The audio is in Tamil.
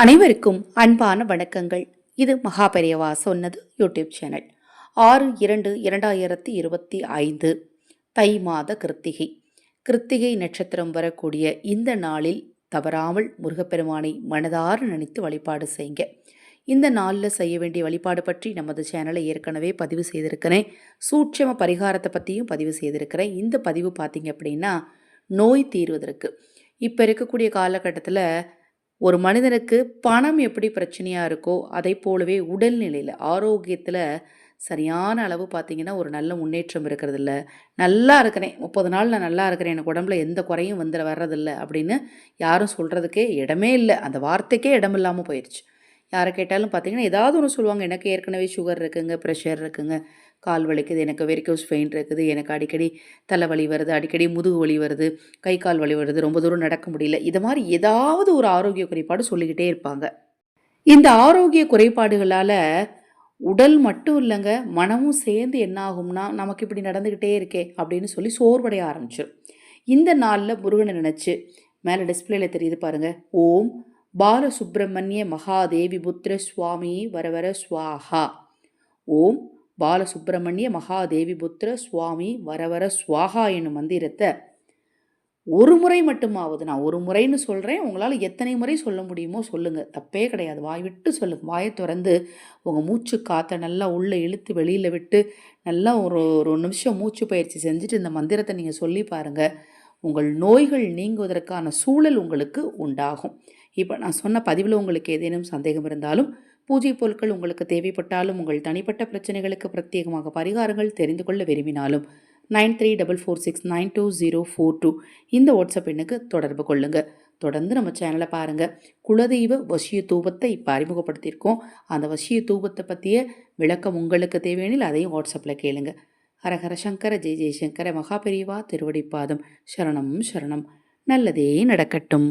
அனைவருக்கும் அன்பான வணக்கங்கள். இது மகாபெரியவா சொன்னது யூடியூப் சேனல். ஆறு இரண்டு இரண்டாயிரத்தி இருபத்தி ஐந்து தை மாத கிருத்திகை. கிருத்திகை நட்சத்திரம் வரக்கூடிய இந்த நாளில் தவறாமல் முருகப்பெருமானை மனதார நினைத்து வழிபாடு செய்யுங்க இந்த நாளில் செய்ய வேண்டிய வழிபாடு பற்றி நமது சேனலை ஏற்கனவே பதிவு செய்திருக்கிறேன். சூட்சம பரிகாரத்தை பற்றியும் பதிவு செய்திருக்கிறேன். இந்த பதிவு பார்த்தீங்க அப்படின்னா நோய் தீர்வதற்கு. இப்போ இருக்கக்கூடிய காலகட்டத்தில் ஒரு மனிதனுக்கு பணம் எப்படி பிரச்சனையாக இருக்கோ அதை போலவே உடல்நிலையில் ஆரோக்கியத்தில் சரியான அளவு பார்த்தீங்கன்னா ஒரு நல்ல முன்னேற்றம் இருக்கிறதில்ல. நல்லா இருக்கிறேன் முப்பது நாள் நான் நல்லா இருக்கிறேன் எனக்கு உடம்புல எந்த குறையும் வந்துட வர்றதில்ல அப்படின்னு யாரும் சொல்கிறதுக்கே இடமே இல்லை. அந்த வார்த்தைக்கே இடம் இல்லாமல் போயிடுச்சு யாரை கேட்டாலும் பார்த்தீங்கன்னா ஏதாவது ஒன்று சொல்லுவாங்க. எனக்கு ஏற்கனவே சுகர் இருக்குங்க ப்ரெஷர் இருக்குங்க. கால் வலிக்குது எனக்கு வெரிக்கோஸ் பெயின் இருக்குது எனக்கு அடிக்கடி தலைவலி வருது அடிக்கடி முதுகு வலி வருது கை கால் வலி வருது ரொம்ப தூரம் நடக்க முடியல. இது மாதிரி ஏதாவது ஒரு ஆரோக்கிய குறைபாடு சொல்லிக்கிட்டே இருப்பாங்க. இந்த ஆரோக்கிய குறைபாடுகளால் உடல் மட்டும் இல்லைங்க மனமும் சேர்ந்து என்ன ஆகும்னா நமக்கு இப்படி நடந்துக்கிட்டே இருக்கே அப்படின்னு சொல்லி சோர்வடைய ஆரம்பிச்சிடும் இந்த நாளில் முருகனை நினச்சி மேலே டிஸ்பிளேல தெரியுது பாருங்கள் ஓம் பாலசுப்பிரமணிய மகாதேவி புத்திர சுவாமி வரவர சுவாகா ஓம் பாலசுப்பிரமணிய மகாதேவி புத்திர சுவாமி வரவர சுவாகா என்னும் மந்திரத்தை ஒரு முறை மட்டுமாவது நான் ஒரு முறைன்னு சொல்கிறேன் உங்களால் எத்தனை முறை சொல்ல முடியுமோ சொல்லுங்கள் தப்பே கிடையாது. வாய் விட்டு சொல்லுங்கள் வாயை திறந்து உங்கள் மூச்சு காற்றை நல்லா உள்ளே இழுத்து வெளியில் விட்டு நல்லா ஒரு ஒரு நிமிஷம் மூச்சு பயிற்சி செஞ்சுட்டு இந்த மந்திரத்தை நீங்கள் சொல்லி பாருங்கள் உங்கள் நோய்கள் நீங்குவதற்கான சூழல் உங்களுக்கு உண்டாகும். இப்போ நான் சொன்ன பதிவில் உங்களுக்கு ஏதேனும் சந்தேகம் இருந்தாலும் பூஜை பொருட்கள் உங்களுக்கு தேவைப்பட்டாலும் உங்கள் தனிப்பட்ட பிரச்சனைகளுக்கு பிரத்யேகமாக பரிகாரங்கள் தெரிந்து கொள்ள விரும்பினாலும் nine three double four six nine two zero four two இந்த வாட்ஸ்அப் எண்ணுக்கு தொடர்பு கொள்ளுங்கள் தொடர்ந்து நம்ம சேனலை பாருங்கள் குலதெய்வ வசிய தூபத்தை இப்போ அறிமுகப்படுத்தியிருக்கோம். அந்த வசிய தூபத்தை பற்றிய விளக்கம் உங்களுக்கு தேவையெனில் அதையும் வாட்ஸ்அப்பில் கேளுங்க. ஹரஹர சங்கர ஜெய் ஜெய்சங்கர மகாபெரிவா திருவடிப்பாதம். சரணம் சரணம். நல்லதே நடக்கட்டும்.